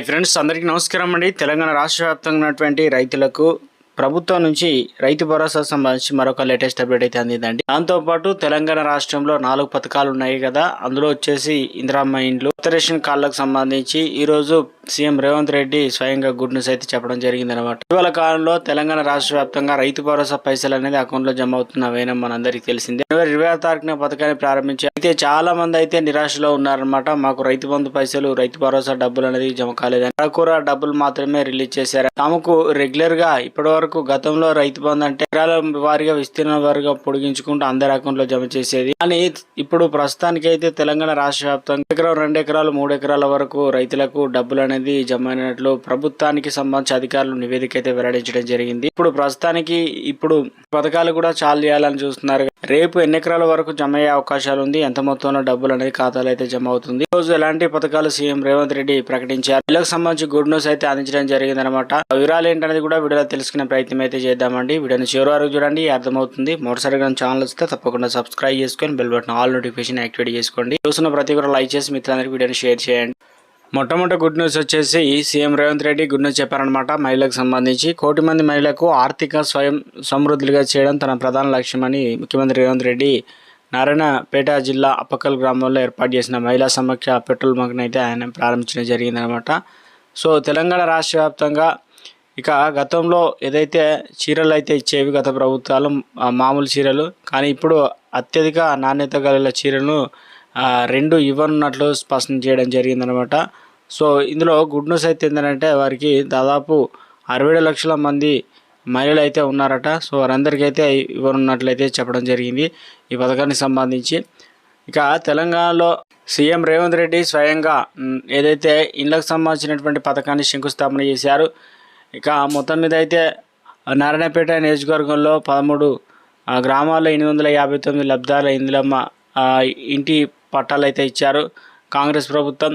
Hi friends అందరికీ నమస్కారం అండి. తెలంగాణ రాష్ట్ర వ్యాప్తంగా ఉన్నటువంటి రైతులకు ప్రభుత్వం నుంచి రైతు భరోసా సంబంధించి మరొక లేటెస్ట్ అప్డేట్ అయితే అందిందండి. దాంతోపాటు తెలంగాణ రాష్ట్రంలో నాలుగు పథకాలు ఉన్నాయి కదా. అందులో వచ్చేసి ఇందిరామ్మ ఇండ్లు కొత్త రేషన్ కార్డులకు సంబంధించి ఈ రోజు సీఎం రేవంత్ రెడ్డి స్వయంగా గుడ్ న్యూస్ అయితే చెప్పడం జరిగింది అనమాట ఇటీవల కాలంలో తెలంగాణ రాష్ట్ర వ్యాప్తంగా రైతు భరోసా పైసలు అనేది అకౌంట్లో జమ అవుతున్నవేనా మనందరికీ తెలిసిందే. జనవరి ఇరవై ఆరు తారీఖున పథకాన్ని ప్రారంభించి అయితే చాలా మంది అయితే నిరాశలో ఉన్నారనమాట మాకు రైతు బంధు పైసలు రైతు భరోసా డబ్బులు అనేది జమ కాలేదని. అరకూర డబ్బులు మాత్రమే రిలీజ్ చేశారు. తమకు రెగ్యులర్గా ఇప్పటి వరకు గతంలో రైతు బంధు అంటే ఎకరాల వారిగా విస్తీర్ణ వారిగా పొడిగించుకుంటూ అందరి అకౌంట్లో జమ చేసేది. కానీ ఇప్పుడు ప్రస్తుతానికి అయితే తెలంగాణ రాష్ట్ర వ్యాప్తంగా ఎకరం రెండు ఎకరాలు మూడు ఎకరాల వరకు రైతులకు డబ్బులు అనేది జమ అయినట్లు ప్రభుత్వానికి సంబంధించి అధికారులు నివేదిక అయితే వెల్లడించడం జరిగింది. ఇప్పుడు ప్రస్తుతానికి ఇప్పుడు పథకాలు కూడా చాలు చేయాలని చూస్తున్నారు. రేపు ఎన్ని ఎకరాల వరకు జమ అయ్యే అవకాశాలు ఉంది? ఎంత మొత్తంలో డబ్బులు అనేది ఖాతాలో అయితే జమ అవుతుంది. ఈ రోజు ఎలాంటి పథకాలు సీఎం రేవంత్ రెడ్డి ప్రకటించారు? వీళ్ళకి సంబంధించి గుడ్ న్యూస్ అయితే అందించడం జరిగింది అనమాట వివరాలు ఏంటనేది కూడా వీడియోలో తెలుసుకునే ప్రయత్నం అయితే చేద్దామండి. వీడియోని చివరి వరకు చూడండి అర్థమవుతుంది. మొదటిసారిగా ఛానల్ వస్తే తప్పకుండా సబ్స్క్రైబ్ చేసుకొని bell button all notification activate చేసుకోండి. చూసిన ప్రతి ఒక్కరు లైక్ చేసి మిత్రులందరికీ వీడియోని షేర్ చేయండి. మొట్టమొదటి గుడ్ న్యూస్ వచ్చేసి CM Revanth Reddy good news చెప్పారనమాట మహిళలకు సంబంధించి. కోటి మంది మహిళలకు ఆర్థిక స్వయం సమృద్ధిగా చేయడం తన ప్రధాన లక్ష్యమని ముఖ్యమంత్రి రేవంత్ రెడ్డి నారాయణపేట జిల్లా అప్పకల్ గ్రామంలో ఏర్పాటు చేసిన మహిళా సమక్ష పెట్రోల్ బంక్ని అయితే ఆయన ప్రారంభించడం జరిగిందనమాట సో తెలంగాణ రాష్ట్ర వ్యాప్తంగా ఇక గతంలో ఏదైతే చీరలు అయితే ఇచ్చేవి గత ప్రభుత్వాలు మామూలు చీరలు కానీ ఇప్పుడు అత్యధిక నాణ్యత గల చీరలను రెండు ఇవ్వనున్నట్లు స్పష్టం చేయడం జరిగిందనమాట సో ఇందులో గుడ్ న్యూస్ అయితే ఏంటంటే వారికి దాదాపు అరవై లక్షల మంది మహిళలు అయితే ఉన్నారట. సో వారందరికీ అయితే ఇవ్వనున్నట్లయితే చెప్పడం జరిగింది. ఈ పథకానికి సంబంధించి ఇక తెలంగాణలో సీఎం రేవంత్ రెడ్డి స్వయంగా ఏదైతే ఇండ్లకు సంబంధించినటువంటి పథకాన్ని శంకుస్థాపన చేశారు ఇక మొత్తం మీద అయితే నారాయణపేట నియోజకవర్గంలో పదమూడు గ్రామాల్లో ఎనిమిది వందల యాభై తొమ్మిది లబ్ధాల ఇందులమ్మ ఇంటి పట్టాలు అయితే ఇచ్చారు. కాంగ్రెస్ ప్రభుత్వం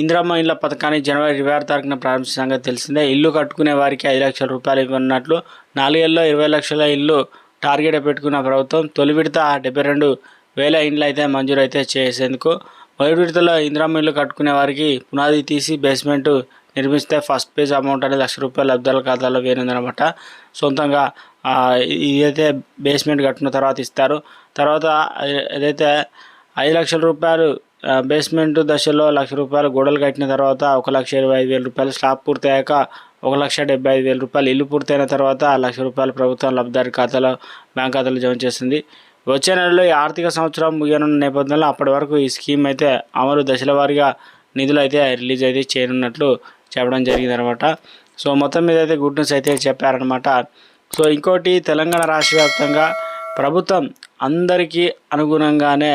ఇందిరమ్మ ఇళ్ళ పథకాన్ని జనవరి ఇరవై ఆరు తారీఖున ప్రారంభించిన సంగతి తెలిసిందే. ఇల్లు కట్టుకునే వారికి ఐదు లక్షల రూపాయలు ఇవ్వనున్నట్లు నాలుగేళ్ళలో ఇరవై లక్షల ఇల్లు టార్గెట్ పెట్టుకున్న ప్రభుత్వం తొలి విడత డెబ్బై రెండు వేల ఇండ్లు అయితే మంజూరు అయితే చేసేందుకు మొదటి విడతలో ఇందిరమ్మ ఇల్లు కట్టుకునే వారికి పునాది తీసి బేస్మెంట్ నిర్మిస్తే ఫస్ట్ పేజ్ అమౌంట్ అనేది లక్ష రూపాయలు లబ్ధాల ఖాతాలో వేరుందనమాట. సొంతంగా ఇదైతే బేస్మెంట్ కట్టిన తర్వాత ఇస్తారు. తర్వాత ఏదైతే ఐదు లక్షల రూపాయలు బేస్మెంట్ దశలో లక్ష రూపాయలు గోడలు కట్టిన తర్వాత ఒక లక్ష ఇరవై ఐదు వేల రూపాయలు స్లాబ్ పూర్తయ్యాక ఒక లక్ష డెబ్బై ఐదు వేల రూపాయలు ఇల్లు పూర్తయిన తర్వాత లక్ష రూపాయలు ప్రభుత్వం లబ్ధిదారి ఖాతాలో బ్యాంక్ ఖాతాలో జమ చేస్తుంది వచ్చే నెలలో ఈ ఆర్థిక సంవత్సరం ముగియనున్న నేపథ్యంలో అప్పటి వరకు ఈ స్కీమ్ అయితే అమలు దశల వారీగా నిధులు అయితే రిలీజ్ అయితే చేయనున్నట్లు చెప్పడం జరిగిందనమాట. సో మొత్తం మీద అయితే గుడ్ న్యూస్ అయితే చెప్పారనమాట. సో ఇంకోటి తెలంగాణ రాష్ట్ర వ్యాప్తంగా ప్రభుత్వం అందరికీ అనుగుణంగానే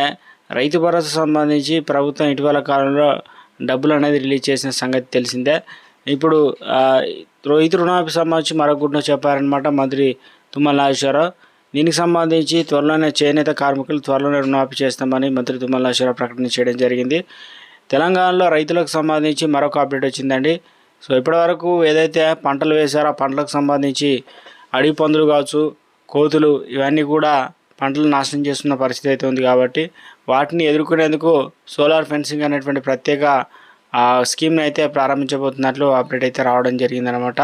రైతు భరోసా సంబంధించి ప్రభుత్వం ఇటీవల కాలంలో డబ్బులు అనేది రిలీజ్ చేసిన సంగతి తెలిసిందే. ఇప్పుడు రైతు రుణాలకు సంబంధించి మరొక గుడ్ చెప్పారనమాట మంత్రి తుమ్మల నాగేశ్వరరావు. దీనికి సంబంధించి త్వరలోనే చేనేత కార్మికులు త్వరలోనే రుణమాఫీ చేస్తామని మంత్రి తుమ్మల నాగేశ్వరరావు ప్రకటన చేయడం జరిగింది. తెలంగాణలో రైతులకు సంబంధించి మరొక అప్డేట్ వచ్చిందండి. సో ఇప్పటివరకు ఏదైతే పంటలు వేశారో ఆ పంటలకు సంబంధించి అడవి పందులు కావచ్చు కోతులు ఇవన్నీ కూడా పంటలు నాశనం చేస్తున్న పరిస్థితి అయితే ఉంది కాబట్టి వాటిని ఎదుర్కొనేందుకు సోలార్ ఫెన్సింగ్ అనేటువంటి ప్రత్యేక స్కీమ్ని అయితే ప్రారంభించబోతున్నట్లు అప్డేట్ అయితే రావడం జరిగిందనమాట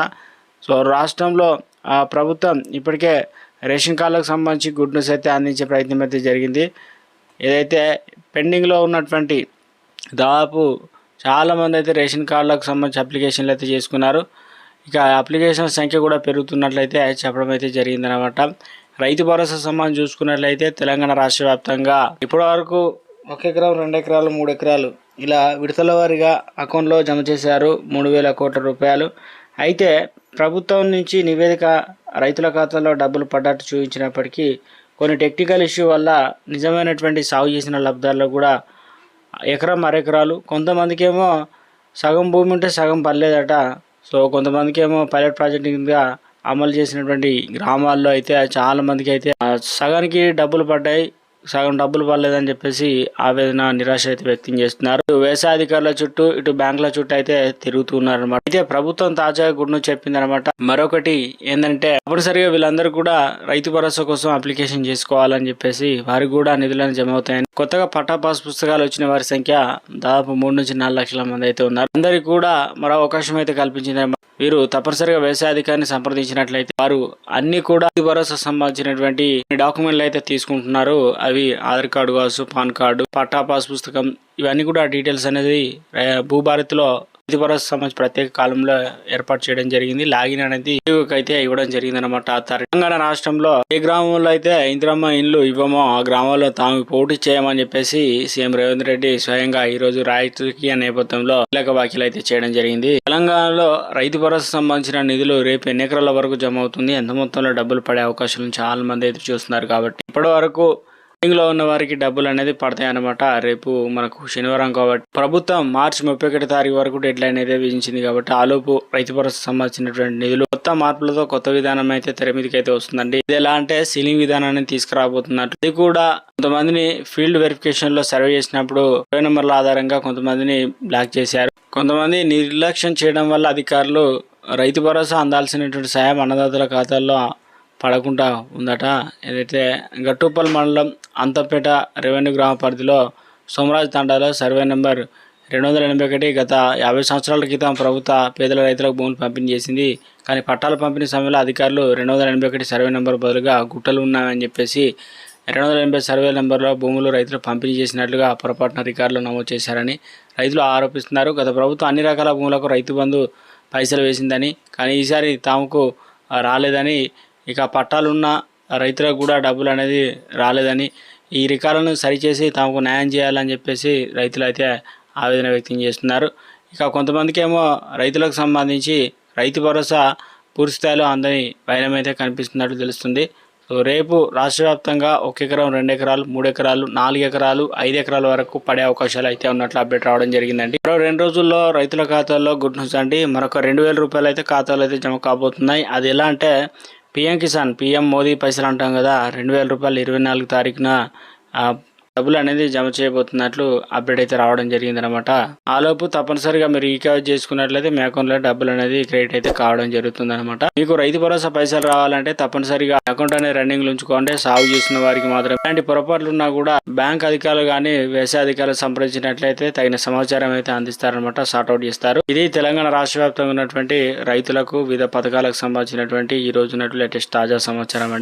సో రాష్ట్రంలో ప్రభుత్వం ఇప్పటికే రేషన్ కార్డులకు సంబంధించి గుడ్ న్యూస్ అయితే అందించే ప్రయత్నం అయితే జరిగింది. ఏదైతే పెండింగ్లో ఉన్నటువంటి దాదాపు చాలామంది అయితే రేషన్ కార్డులకు సంబంధించి అప్లికేషన్లు అయితే చేసుకున్నారు. ఇక అప్లికేషన్ సంఖ్య కూడా పెరుగుతున్నట్లయితే చెప్పడం అయితే జరిగిందనమాట రైతు భరోసా సంబంధించి చూసుకున్నట్లయితే తెలంగాణ రాష్ట్ర వ్యాప్తంగా ఇప్పటి వరకు ఒక ఎకరం రెండు ఎకరాలు మూడు ఎకరాలు ఇలా విడతల వారిగా అకౌంట్లో జమ చేశారు మూడు వేల కోట్ల రూపాయలు. అయితే ప్రభుత్వం నుంచి నివేదిక రైతుల ఖాతాలో డబ్బులు పడ్డట్టు చూపించినప్పటికీ కొన్ని టెక్నికల్ ఇష్యూ వల్ల నిజమైనటువంటి సాగు చేసిన లబ్ధాల్లో కూడా ఎకరం అరెకరాలు కొంతమందికేమో సగం భూమి ఉంటే సగం పర్లేదట. సో కొంతమందికి ఏమో పైలట్ ప్రాజెక్ట్ కింద అమలు చేసినటువంటి గ్రామాల్లో అయితే చాలా మందికి అయితే సగానికి డబ్బులు పడ్డాయి. సగం డబ్బులు పడలేదని చెప్పేసి ఆవేదన నిరాశ అయితే వ్యక్తం చేస్తున్నారు. వ్యవసాయ అధికారుల చుట్టూ ఇటు బ్యాంకుల చుట్టూ అయితే తిరుగుతున్నారు అనమాట అయితే ప్రభుత్వం తాజాగా గుడ్ను చెప్పింది అనమాట మరొకటి ఏంటంటే తప్పనిసరిగా వీళ్ళందరూ కూడా రైతు భరోసా కోసం అప్లికేషన్ చేసుకోవాలని చెప్పేసి వారికి కూడా నిధులను జమ అవుతాయని. కొత్తగా పట్టా పాస్ పుస్తకాలు వచ్చిన వారి సంఖ్య దాదాపు మూడు నుంచి నాలుగు లక్షల మంది అయితే ఉన్నారు. అందరికి కూడా మరో అవకాశం అయితే కల్పించింది వీరు తప్పనిసరిగా వ్యవసాయ అధికారిని సంప్రదించినట్లయితే వారు అన్ని కూడా భరోసా సంబంధించినటువంటి డాక్యుమెంట్లు అయితే తీసుకుంటున్నారు. అవి ఆధార్ కార్డు కావచ్చు పాన్ కార్డు పట్టా పాస్ పుస్తకం ఇవన్నీ కూడా డీటెయిల్స్ అనేది భూభారత్లో రైతు భరోసా సమాజ్ ప్రత్యేక కాలంలో ఏర్పాటు చేయడం జరిగింది. లాగిన్ అనేది అయితే ఇవ్వడం జరిగింది అనమాట తెలంగాణ రాష్ట్రంలో ఏ గ్రామంలో అయితే ఇందిరమ్మ ఇండ్లు ఇవ్వమో ఆ గ్రామంలో తాము పోటీ చేయమని చెప్పేసి సీఎం రేవంత్ రెడ్డి స్వయంగా ఈ రోజు రాజకీయ నేపథ్యంలో కీలక వ్యాఖ్యలు అయితే చేయడం జరిగింది. తెలంగాణలో రైతు భరోసా సంబంధించిన నిధులు రేపు ఎన్ని ఎకరాల వరకు జమ అవుతుంది. ఎంత మొత్తంలో డబ్బులు పడే అవకాశాలను చాలా మంది ఎదురు చూస్తున్నారు కాబట్టి ఇప్పటి వరకు లో ఉన్న వారికి డబ్బులు అనేది పడతాయి అనమాట రేపు మనకు శనివారం కాబట్టి ప్రభుత్వం మార్చి ముప్పై ఒకటి తారీఖు వరకు డెడ్ లైన్ అయితే విధించింది కాబట్టి ఆలోపు రైతు భరోసా సంబంధించినటువంటి నిధులు కొత్త మార్పులతో కొత్త విధానం అయితే తెర మీదకి అయితే వస్తుందండి. ఇది ఎలా అంటే సీలింగ్ విధానాన్ని తీసుకురాబోతున్నట్టు. ఇది కూడా కొంతమందిని ఫీల్డ్ వెరిఫికేషన్లో సర్వే చేసినప్పుడు సర్వే నెంబర్ల ఆధారంగా కొంతమందిని బ్లాక్ చేశారు. కొంతమంది నిర్లక్ష్యం చేయడం వల్ల అధికారులు రైతు భరోసా అందాల్సినటువంటి సాయం అన్నదాతల ఖాతాల్లో పడకుండా ఉందట. ఏదైతే గట్టుప్పల్ మండలం అంతపేట రెవెన్యూ గ్రామ పరిధిలో సోమరాజ్ తండాలో సర్వే నెంబర్ రెండు వందల ఎనభై ఒకటి గత యాభై సంవత్సరాల క్రితం ప్రభుత్వ పేదల రైతులకు భూములు పంపిణీ చేసింది. కానీ పట్టాల పంపిణీ సమయంలో అధికారులు రెండు వందల ఎనభై ఒకటి సర్వే నెంబర్ బదులుగా గుట్టలు ఉన్నాయని చెప్పేసి రెండు వందల ఎనభై సర్వే నెంబర్లో భూములు రైతులు పంపిణీ చేసినట్లుగా పొరపాటున రికార్డులు నమోదు చేశారని రైతులు ఆరోపిస్తున్నారు. గత ప్రభుత్వం అన్ని రకాల భూములకు రైతు బంధు పైసలు వేసిందని కానీ ఈసారి తాముకు రాలేదని ఇక పట్టాలున్న రైతులకు కూడా డబ్బులు అనేది రాలేదని ఈ రికార్డులను సరిచేసి తమకు న్యాయం చేయాలని చెప్పేసి రైతులు అయితే ఆవేదన వ్యక్తం చేస్తున్నారు. ఇక కొంతమందికి ఏమో రైతులకు సంబంధించి రైతు భరోసా పూర్తి స్థాయిలో అందని వైనం అయితే కనిపిస్తున్నట్టు తెలుస్తుంది. సో రేపు రాష్ట్ర వ్యాప్తంగా ఒక ఎకరం రెండు ఎకరాలు మూడు ఎకరాలు నాలుగు ఎకరాలు ఐదు ఎకరాల వరకు పడే అవకాశాలు అయితే ఉన్నట్లు అప్డేట్ రావడం జరిగిందండి. మరో రెండు రోజుల్లో రైతుల ఖాతాల్లో గుడ్ న్యూస్ అండి. మరొక రెండు వేల రూపాయలు అయితే ఖాతాలు అయితే జమ కాబోతున్నాయి. అది ఎలా అంటే పిఎం కిసాన్ పిఎం మోదీ పైసలు అంటాం కదా రెండు వేల రూపాయలు ఇరవై నాలుగు తారీఖున డబ్బులు అనేది జమ చేయబోతున్నట్లు అప్డేట్ అయితే రావడం జరిగింది అనమాట ఆలోపు తప్పనిసరిగా మీరు రీఛార్జ్ చేసుకున్నట్లయితే మీ అకౌంట్లో డబ్బులు అనేది క్రెడిట్ అయితే కావడం జరుగుతుంది అనమాట మీకు రైతు భరోసా పైసలు రావాలంటే తప్పనిసరిగా అకౌంట్ అనేది రన్నింగ్ ఉంచుకోండి. సాగు చేసిన వారికి మాత్రం ఇలాంటి పొరపాట్లు ఉన్నా కూడా బ్యాంక్ అధికారులు కానీ వ్యవసాయ అధికారులు సంప్రదించినట్లయితే తగిన సమాచారం అయితే అందిస్తారనమాట సార్ట్అవుట్ చేస్తారు. ఇది తెలంగాణ రాష్ట్ర వ్యాప్తంగా ఉన్నటువంటి రైతులకు వివిధ పథకాలకు సంబంధించినటువంటి ఈ రోజు లేటెస్ట్ తాజా సమాచారం అండి.